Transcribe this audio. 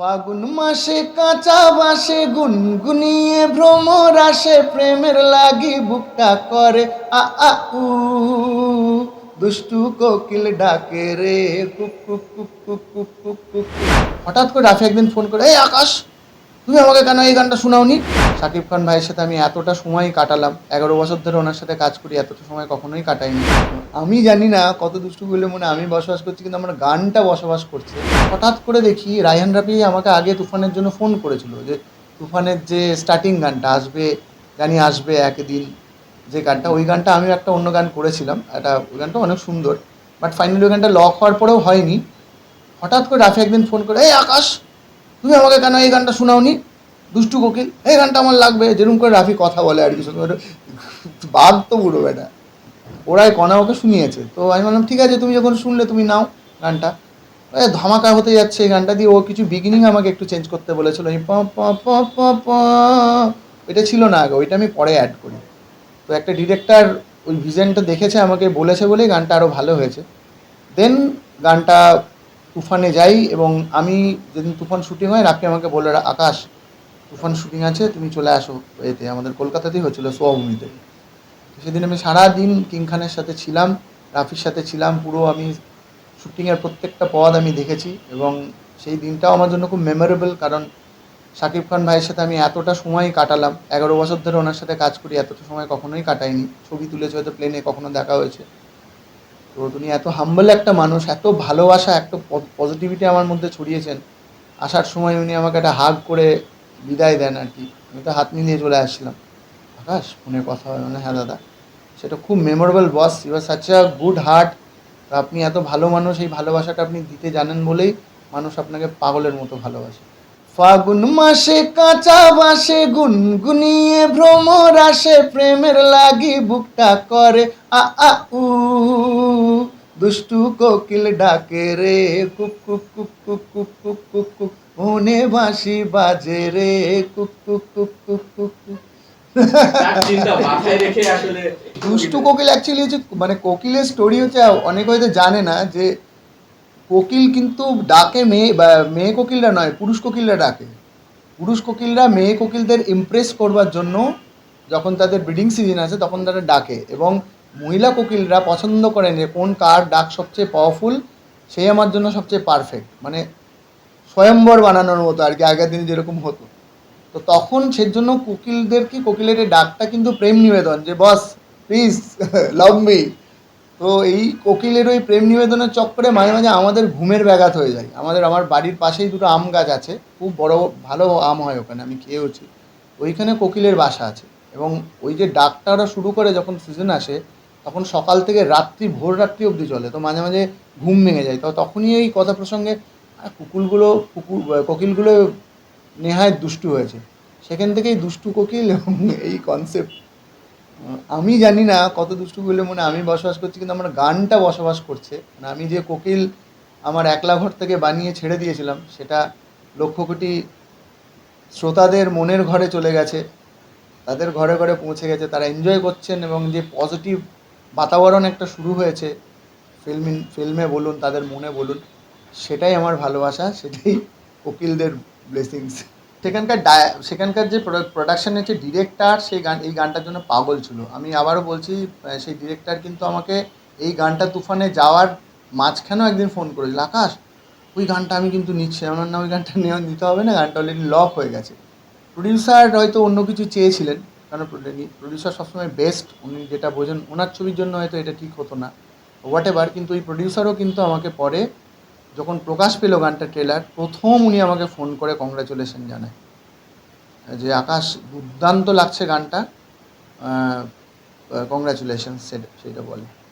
ফাগুন মাসে কাঁচা বাসে গুনগুনিয়ে ভ্রমর আসে, প্রেমের লাগি বুকটা করে। আ আ, উ, দুষ্টু কোকিল ডাকে রে, কুক কুক কুক কুক কুক কুক কুক। হঠাৎ করে রাফি একদিন ফোন করে, এই আকাশ তুমি আমাকে কেন এই গানটা শোনাওনি? শাকিব খান ভাইয়ের সাথে আমি এতটা সময় কাটালাম। এগারো বছর ধরে ওনার সাথে কাজ করি, এতটা সময় কখনোই কাটাইনি। আমি জানি না কত দুষ্টু বলে মনে আমি বসবাস করছি, কিন্তু আমার গানটা বসবাস করছে। হঠাৎ করে দেখি রায়হান রাফি আমাকে আগে তুফানের জন্য ফোন করেছিল যে, তুফানের যে স্টার্টিং গানটা আসবে, জানি আসবে একদিন। যে গানটা, ওই গানটা আমি একটা অন্য গান করেছিলাম একটা ওই গানটা অনেক সুন্দর। বাট ফাইনালি ওই গানটা লক হওয়ার পরেও হয়নি। হঠাৎ করে রাফি একদিন ফোন করে, এই আকাশ, তুমি আমাকে কেন এই গানটা শোনাওনি? দুষ্টু কোকিল, এই গানটা আমার লাগবে, যেরকম করে রাফি কথা বলে আর কি সঙ্গে বাঘ তো বুড়ো বেটা ওরাই কণা ওকে শুনিয়েছে। তো আমি বললাম, ঠিক আছে, তুমি যখন শুনলে তুমি নাও গানটা। ধামাকা হতে যাচ্ছে এই গানটা দিয়ে, ও কিছু বিগিনিং আমাকে একটু চেঞ্জ করতে বলেছিল। প প প এটা ছিল না আগে, ওইটা আমি পরে অ্যাড করি। তো একটা ডিরেক্টর ওই ভিজনটা দেখেছে, আমাকে বলেছে বলেই গানটা আরও ভালো হয়েছে। দেন গানটা তুফানে যাই এবং আমি যেদিন তুফান শুটিং হয়, রাফি আমাকে বলে আকাশ তুফান শুটিং আছে, তুমি চলে আসো এতে। আমাদের কলকাতাতেই হচ্ছিল সোয়াভূমিতে সেদিন আমি সারাদিন কিং খানের সাথে ছিলাম, রাফির সাথে ছিলাম, পুরো আমি শুটিংয়ের প্রত্যেকটা পদ আমি দেখেছি এবং সেই দিনটাও আমার জন্য খুব মেমোরেবল কারণ শাকিব খান ভাইয়ের সাথে আমি এতটা সময় কাটালাম, এগারো বছর ধরে ওনার সাথে কাজ করি, এতটা সময় কখনোই কাটাইনি। ছবি তুলেছে হয়তো প্লেনে কখনো দেখা হয়েছে। তো তিনি এত হাম্বল একটা মানুষ, এত ভালোবাসা এত পজিটিভিটি আমার মধ্যে ছড়িয়েছেন। আসার সময় উনি আমাকে একটা হাগ করে বিদায় দেন আর কি। আমি তো হাত মিলিয়ে চলে আসছিলাম। আকাশ, ফোনে কথা হয় মানে হ্যাঁ দাদা। সেটা খুব memorable boss your such a good heart আপনি এত ভালো মানুষ, এই ভালোবাসাটা আপনি দিতে জানেন বলেই মানুষ আপনাকে পাগলের মতো ভালোবাসে। ফাগুন মাসে কাঁচা বাসে গুনগুনিয়ে ভ্রমর আসে, প্রেমের লাগি বুকটা করে। আ আ, উ। দুষ্টু কোকিল ডাকে রে কুক কুক কুক কুক কুক কুক কুক কুক মনে বাঁশি বাজে রে কুক কুক কুক কুক কুক কুক দুষ্টু কোকিল অ্যাকচুয়ালি হচ্ছে মানে কোকিলের স্টোরি হচ্ছে অনেক হয়তো জানে না যে কোকিল কিন্তু ডাকে মেয়ে বা মেয়ে কোকিলরা নয় পুরুষ কোকিলরা ডাকে পুরুষ কোকিলরা মেয়ে কোকিলদের ইমপ্রেস করবার জন্য যখন তাদের ব্রিডিং সিজন আছে তখন তারা ডাকে এবং মহিলা কোকিলরা পছন্দ করেন যে কোন কার ডাক সবচেয়ে পাওয়ারফুল সেই আমার জন্য সবচেয়ে পারফেক্ট মানে স্বয়ম্বর বানানোর মতো আর কি, আগের দিনে যেরকম হতো। তো তখন সেজন্য কোকিলদের কি, কোকিলের ডাকটা কিন্তু প্রেম নিবেদন যে, বস প্লিজ লাভ মি তো এই কোকিলের ওই প্রেম নিবেদনের চক্করে মাঝে মাঝে আমাদের ঘুমের ব্যাঘাত হয়ে যায়। আমাদের, আমার বাড়ির পাশেই দুটো আম গাছ আছে, খুব বড়, ভালো আম হয় ওখানে, আমি খেয়েওছি। ওইখানে কোকিলের বাসা আছে এবং ওই যে ডাকটা ওরা শুরু করে যখন সিজন আসে তখন সকাল থেকে রাত্রি, ভোর রাত্রি অবধি চলে, তো মাঝে মাঝে ঘুম ভেঙে যায়। তো তখনই এই কথা প্রসঙ্গে কুকুরগুলো, কুকুর কোকিলগুলো নেহায় দুষ্টু হয়েছে। সেখান থেকেই দুষ্টু কোকিল এবং এই কনসেপ্ট আমি জানি না কত দুষ্টু বলে মনে আমি বসবাস করছি, কিন্তু আমার গানটা বসবাস করছে। মানে আমি যে কোকিল আমার একলা ঘর থেকে বানিয়ে ছেড়ে দিয়েছিলাম, সেটা লক্ষ কোটি শ্রোতাদের মনের ঘরে চলে গেছে। তাদের ঘরে ঘরে পৌঁছে গেছে, তারা এনজয় করছেন এবং যে পজিটিভ বাতাবরণ একটা শুরু হয়েছে। ফিল্ম ফিল্মে বলুন, তাদের মনে বলুন। সেটাই আমার ভালোবাসা, সেটাই কোকিলদের ব্লেসিংস সেখানকার সেখানকার যে প্রোডাকশনের যে ডিরেক্টর সেই গান, এই গানটার জন্য পাগল ছিল। আমি আবারও বলছি সেই ডিরেক্টর কিন্তু আমাকে এই গানটা তুফানে যাওয়ার মাঝখানেও একদিন ফোন করেছিল আকাশ, ওই গানটা আমি কিন্তু নিচ্ছি। আমার না ওই গানটা নিতে হবে না, গানটা অলরেডি লক হয়ে গেছে। প্রডিউসার হয়তো অন্য কিছু চেয়েছিলেন কারণ প্রডিউসার সবসময় বেস্ট উনি যেটা বোঝেন ওনার ছবির জন্য হয়তো এটা ঠিক হতো না। হোয়াট এভার কিন্তু ওই প্রডিউসারও কিন্তু আমাকে পরে যখন প্রকাশ পেল গানটা ট্রেলার প্রথম উনি আমাকে ফোন করে কংগ্রাচুলেশন জানায়। যে আকাশ, দুর্দান্ত লাগছে গানটা কংগ্রাচুলেশন সেটা সেটা বলে।